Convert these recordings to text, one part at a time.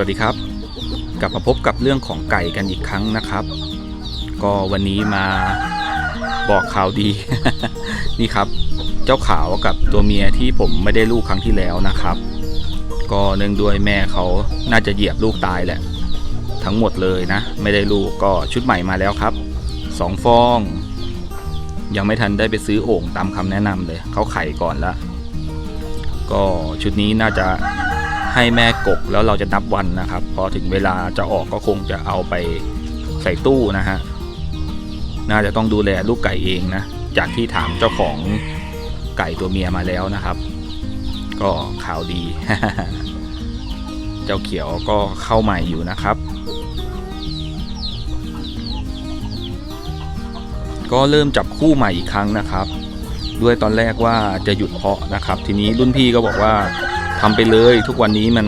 วัสดีครับ กลับมาพบกับเรื่องของไก่กันอีกครั้งนะครับ ก็วันนี้มาบอกข่าวดี นี่ครับ เจ้าขาวกับตัวเมียที่ผมไม่ได้ลูกครั้งที่แล้วนะครับ ก็เนื่องด้วยแม่เขาน่าจะเหยียบลูกตายแหละ ทั้งหมดเลยนะ ไม่ได้ลูกก็ชุดใหม่มาแล้วครับสองฟอง ยังไม่ทันได้ไปซื้อโอ่งตามคำแนะนำเลยเขาไข่ก่อนละก็ชุดนี้น่าจะ ให้แม่กกแล้วเราจะนับวันนะครับ พอถึงเวลาจะออกก็คงจะเอาไปใส่ตู้นะฮะน่าจะต้องดูแลลูกไก่เองนะจากที่ถามเจ้าของไก่ตัวเมียมาแล้วนะครับ ก็ข่าวดี เจ้าเขียวก็เข้าใหม่อยู่นะครับ ก็เริ่มจับคู่ใหม่อีกครั้งนะครับ ด้วยตอนแรกว่าจะหยุดเพาะนะครับ ทีนี้รุ่นพี่ก็บอกว่า ทำไปเลยทุกวันนี้มัน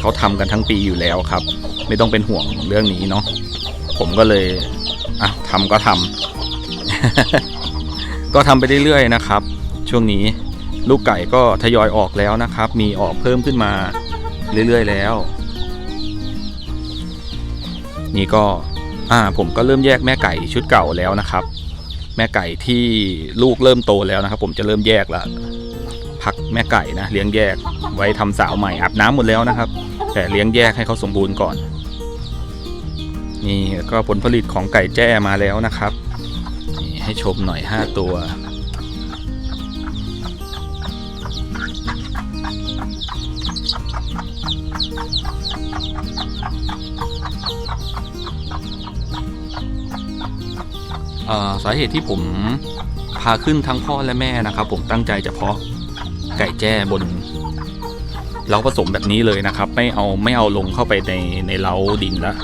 เขาทำกันทั้งปีอยู่แล้วครับ ไม่ต้องเป็นห่วงเรื่องนี้เนาะผมก็เลยอะทำก็ทำก็ทำไปเรื่อยๆนะครับ ช่วงนี้ลูกไก่ก็ทยอยออกแล้วนะครับ มีออกเพิ่มขึ้นมาเรื่อยๆแล้ว นี่ก็อ่าผมก็เริ่มแยกแม่ไก่ชุดเก่าแล้วนะครับ แม่ไก่ที่ลูกเริ่มโตแล้วนะครับ ผมจะเริ่มแยกละ พักแม่ไก่นะเลี้ยงแยกไว้ทำสาวใหม่อาบน้ำหมดแล้วนะครับ แต่เลี้ยงแยกให้เขาสมบูรณ์ก่อน นี่ก็ผลผลิตของไก่แจ้มาแล้วนะครับนี่ให้ชมหน่อย 5 ตัวอ่อสาเหตุที่ผมพาขึ้นทั้งพ่อและแม่นะครับ ผมตั้งใจจะเพาะ ไก่แจ้บนเล้าผสมแบบนี้เลยนะครับ ไม่เอาไม่เอาลงเข้าไปในในเล้าดินละ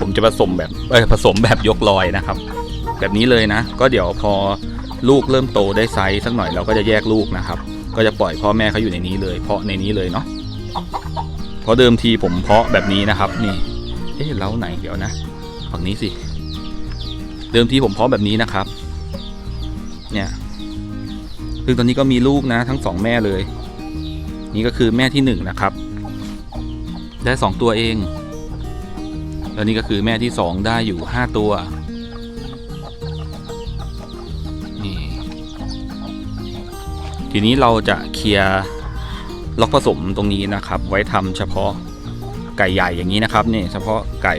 ผมจะผสมแบบเอยผสมแบบยกลอยนะครับ แบบนี้เลยนะ ก็เดี๋ยวพอลูกเริ่มโตได้ไซส์สักหน่อยเราก็จะแยกลูกนะครับ ก็จะปล่อยพ่อแม่เขาอยู่ในนี้เลย เพาะในนี้เลยเนาะเพราะเดิมทีผมเพาะแบบนี้นะครับ นี่เอ๊ะเล้าไหนเดี๋ยวนะฝั่งนี้สิ เดิมทีผมเพาะแบบนี้นะครับ เนี่ย ซึ่งตอนนี้ก็มีลูกนะทั้งสองแม่เลย นี่ก็คือแม่ที่หนึ่งนะครับ ได้สองตัวเอง แล้วนี่ก็คือแม่ที่สองได้อยู่ห้าตัว นี่ ทีนี้เราจะเคลียร์ล็อกผสมตรงนี้นะครับ ไว้ทำเฉพาะไก่ใหญ่อย่างนี้นะครับนี่เฉพาะไก่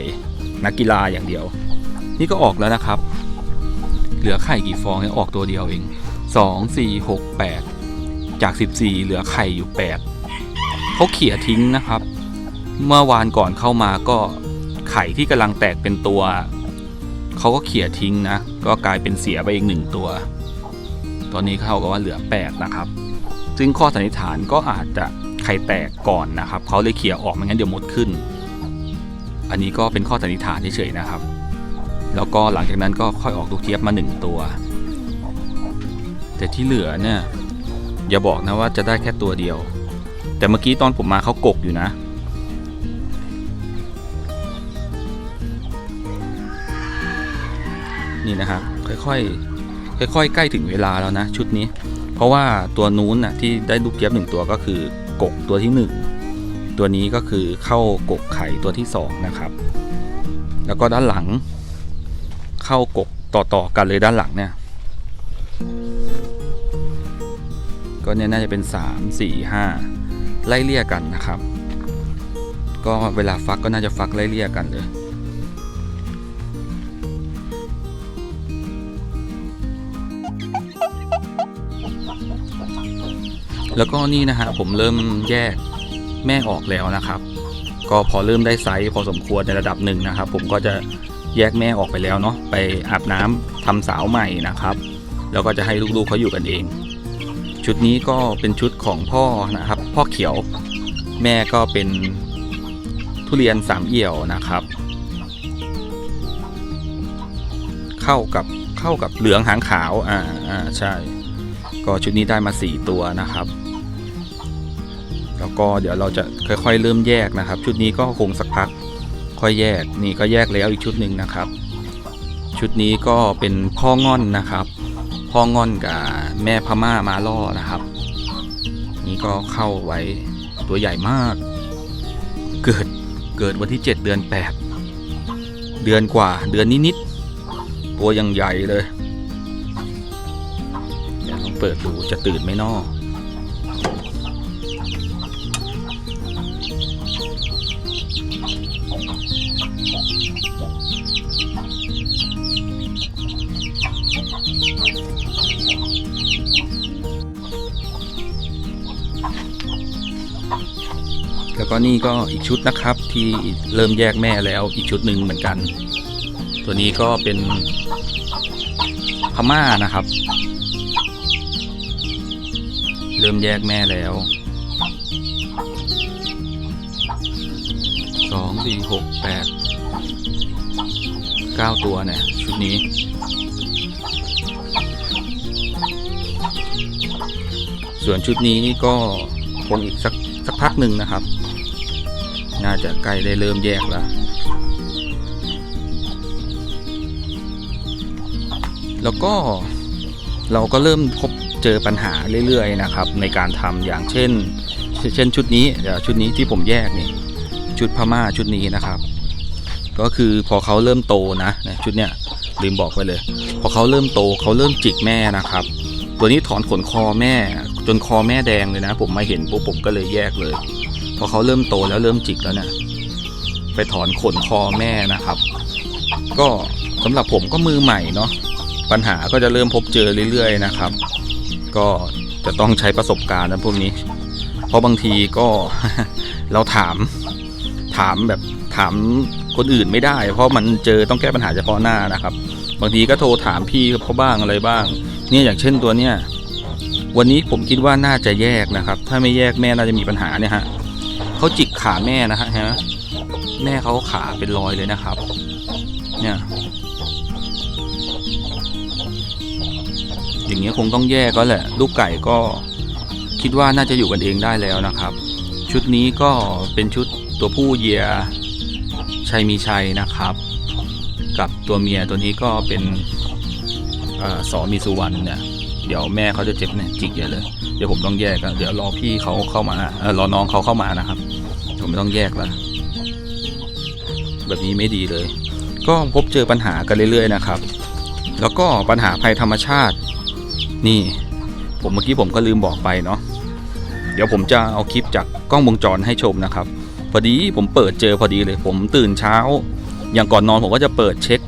นักกีฬาอย่างเดียว นี่ก็ออกแล้วนะครับ เหลือไข่กี่ฟองเนี่ยออกตัวเดียวเอง สองสี่หกแปดจากสิบสี่เหลือไข่อยู่แปดเขาเขี่ยทิ้งนะครับ เมื่อวานก่อนเข้ามาก็ไข่ที่กำลังแตกเป็นตัวเขาก็เขี่ยทิ้งนะ ก็กลายเป็นเสียไปอีกหนึ่งตัว ตอนนี้เข้ากับว่าเหลือแปดนะครับ ซึ่งข้อสันนิษฐานก็อาจจะไข่แตกก่อนนะครับ เขาเลยเขี่ยออกไม่งั้นเดี๋ยวมดขึ้น อันนี้ก็เป็นข้อสันนิษฐานเฉยๆนะครับ แล้วก็หลังจากนั้นก็ค่อยออกลูกเจี๊ยบมาหนึ่งตัว แต่ที่เหลือเนี่ย อย่าบอกนะว่าจะได้แค่ตัวเดียว แต่เมื่อกี้ตอนผมมาเขากกอยู่นะ นี่นะครับค่อยๆค่อยๆใกล้ถึงเวลาแล้วนะ ชุดนี้ เพราะว่าตัวนู้นนะที่ได้ลูกเจี๊ยบหนึ่งตัวก็คือกกตัวที่หนึ่งตัวนี้ก็คือเข้ากกไข่ตัวที่สองนะครับ แล้วก็ด้านหลังเข้ากกต่อๆกันเลยด้านหลังเนี่ย ก็เนี่ยน่าจะเป็น 3 4 5 ไล่เลี่ยกันนะครับ ก็เวลาฟักก็น่าจะฟักไล่เลี่ยกันเลยแล้วก็นี่นะฮะผมเริ่มแยกแม่ออกแล้วนะครับ ก็พอเริ่มได้ไซส์พอสมควรในระดับหนึ่งนะครับ ผมก็จะแยกแม่ออกไปแล้วเนาะไปอาบน้ำทำสาวใหม่นะครับ แล้วก็จะให้ลูกๆเขาอยู่กันเอง ชุดนี้ก็เป็นชุดของพ่อนะครับ พ่อเขียว แม่ก็เป็นทุเรียนสามเอี่ยวนะครับ เข้ากับเข้ากับเหลืองหางขาวอ่าอ่าใช่ ก็ชุดนี้ได้มา4ตัวนะครับ แล้วก็เดี๋ยวเราจะค่อยๆ เริ่มแยกนะครับ ชุดนี้ก็คงสักพัก ค่อยแยกนี่ก็แยกแล้วอีกชุดหนึ่งนะครับ ชุดนี้ก็เป็นพ่อง่อนนะครับ พ่อง่อนกับ แม่พม่ามาล่อนะครับ นี่ก็เข้าไว้ตัวใหญ่มาก เกิดเกิดวันที่ 7 เดือน 8 เดือนกว่าเดือนนิดๆตัวยังใหญ่เลยเดี๋ยวลองเปิดดูจะตื่นไหมนอ แล้วก็นี่ก็อีกชุดนะครับที่เริ่มแยกแม่แล้วอีกชุดหนึ่งเหมือนกัน ตัวนี้ก็เป็นพม่านะครับ เริ่มแยกแม่แล้วสองสี่หกแปดเก้าตัวเนี่ยชุดนี้ส่วนชุดนี้ก็คงอีกสัก สักพักหนึ่งนะครับ น่าจะใกล้ได้เริ่มแยกแล้ว แล้วก็เราก็เริ่มพบเจอปัญหาเรื่อยๆนะครับ ในการทำอย่างเช่น เช่นชุดนี้เดี๋ยวชุดนี้ที่ผมแยกนี่ชุดพม่าชุดนี้นะครับ ก็คือพอเขาเริ่มโตนะนะชุดเนี้ยลืมบอกไปเลย พอเขาเริ่มโตเขาเริ่มจิกแม่นะครับ ตัวนี้ถอนขนคอแม่ จนคอแม่แดงเลยนะ ผมมาเห็นปุ๊บผมก็เลยแยกเลย พอเขาเริ่มโตแล้วเริ่มจิกแล้วเนี่ยไปถอนขนคอแม่นะครับ ก็สำหรับผมก็มือใหม่เนาะปัญหาก็จะเริ่มพบเจอเรื่อยๆนะครับ ก็จะต้องใช้ประสบการณ์นะพวกนี้ เพราะบางทีก็เราถามถามแบบถามคนอื่นไม่ได้ เพราะมันเจอต้องแก้ปัญหาเฉพาะหน้านะครับ บางทีก็โทรถามพี่เขาบ้างอะไรบ้าง เนี่ยอย่างเช่นตัวเนี้ย วันนี้ผมคิดว่าน่าจะแยกนะครับ ถ้าไม่แยกแม่น่าจะมีปัญหาเนี่ยฮะเขาจิกขาแม่นะฮะฮะแม่เขาขาเป็นรอยเลยนะครับ เนี่ย อย่างเงี้ยคงต้องแยกก็แหละ ลูกไก่ก็คิดว่าน่าจะอยู่กันเองได้แล้วนะครับ ชุดนี้ก็เป็นชุดตัวผู้เยียชัยมีชัยนะครับ กับตัวเมียตัวนี้ก็เป็นอสอมีสุวรรณเนี่ย เดี๋ยวแม่เขาจะเจ็บเนี่ยจิกใหญ่เลย เดี๋ยวผมต้องแยกกันเดี๋ยวรอพี่เขาเข้ามาเออรอน้องเขาเข้ามานะครับ ผมไม่ต้องแยกละแบบนี้ไม่ดีเลย ก็พบเจอปัญหากันเรื่อย ๆ นะครับ แล้วก็ปัญหาภัยธรรมชาติ นี่ ผมเมื่อกี้ผมก็ลืมบอกไปเนาะเดี๋ยวผมจะเอาคลิปจากกล้องวงจรให้ชมนะครับ พอดีผมเปิดเจอพอดีเลย ผมตื่นเช้า อย่างก่อนนอนผมก็จะเปิดเช็ค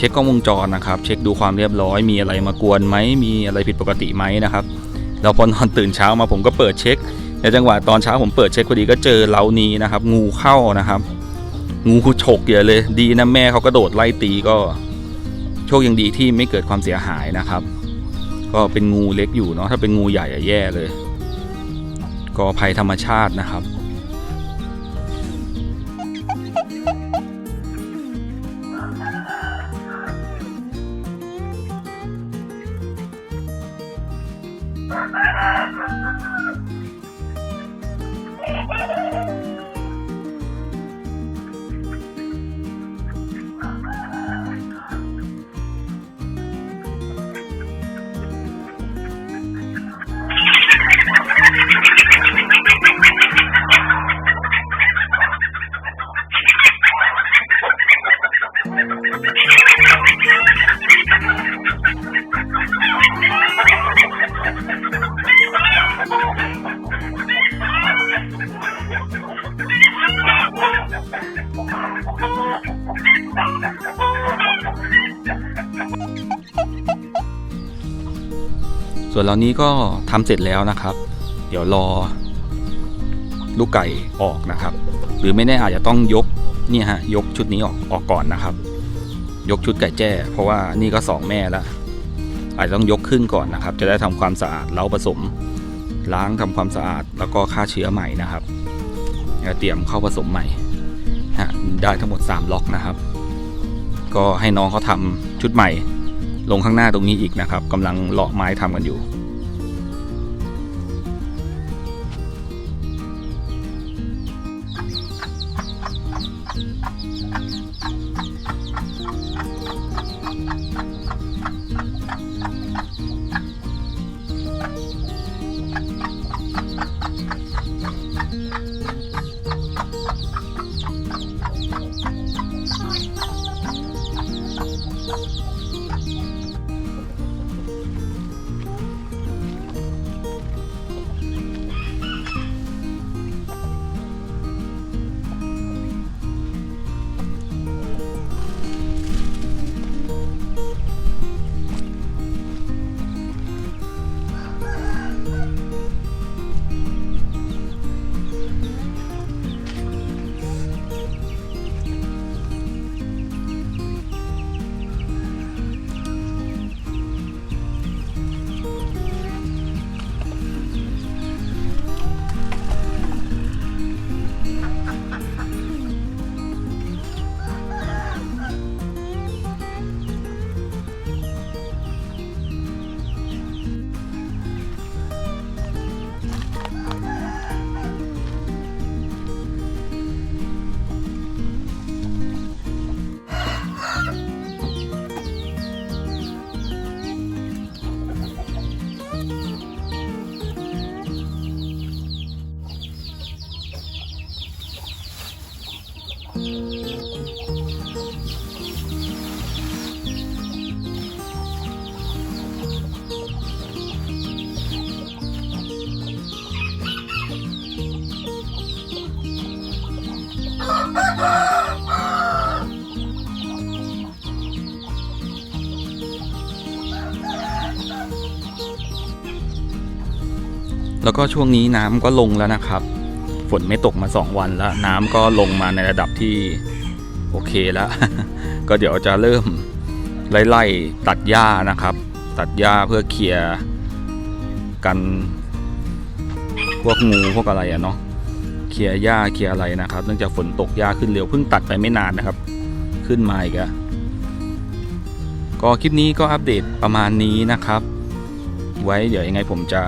เช็คกล้องวงจรนะครับ เช็คดูความเรียบร้อย มีอะไรมากวนไหมมีอะไรผิดปกติไหมนะครับแล้วพอนอนตื่นเช้ามาผมก็เปิดเช็คในจังหวะตอนเช้าผมเปิดเช็คพอดีก็เจอเล้านี้นะครับ งูเข้านะครับ งูฉกเยอะเลย ดีนะแม่เขากระโดดไล่ตีก็ โชคยังดีที่ไม่เกิดความเสียหายนะครับ ก็เป็นงูเล็กอยู่เนาะถ้าเป็นงูใหญ่อะแย่เลย ก็ภัยธรรมชาตินะครับ วนเหล่านี้ก็ทำเสร็จแล้วนะครับ เดี๋ยวรอลูกไก่ออกนะครับ หรือไม่แน่อาจจะต้องยกนี่ฮะยกชุดนี้ออกออกก่อนนะครับ ยกชุดไก่แจ้ เพราะว่านี่ก็สองแม่แล้วอาจจะต้องยกขึ้นก่อนนะครับ จะได้ทำความสะอาดเล้าผสม ล้างทำความสะอาดแล้วก็ฆ่าเชื้อใหม่นะครับเตรียมเข้าผสมใหม่ฮะได้ทั้งหมด 3 ล็อกนะครับ ก็ให้น้องเขาทำชุดใหม่ ลงข้างหน้าตรงนี้อีกนะครับกำลังเลาะไม้ทำกันอยู่ แล้วก็ช่วงนี้น้ำก็ลงแล้วนะครับ ฝนไม่ตกมา 2 วันแล้ว น้ำก็ลงมาในระดับที่โอเคแล้ว ก็เดี๋ยวจะเริ่มไล่ๆตัดหญ้านะครับ ตัดหญ้าเพื่อเคลียร์กัน พวกงูพวกอะไรอะเนาะเคลียร์หญ้าเคลียร์อะไรนะครับเนื่องจากฝนตกหญ้าขึ้นเร็วเพิ่งตัดไปไม่นานนะครับ ขึ้นมาอีกอะก็คลิปนี้ก็อัปเดตประมาณนี้นะครับ ไว้เดี๋ยวยังไงผมจะ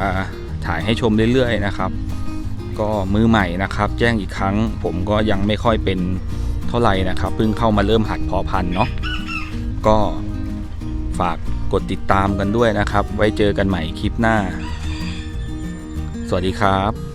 ถ่ายให้ชมเรื่อยๆนะครับ ก็มือใหม่นะครับ แจ้งอีกครั้ง ผมก็ยังไม่ค่อยเป็นเท่าไหร่นะครับเพิ่งเข้ามาเริ่มหัดพอพันเนาะก็ฝากกดติดตามกันด้วยนะครับ ไว้เจอกันใหม่คลิปหน้า สวัสดีครับ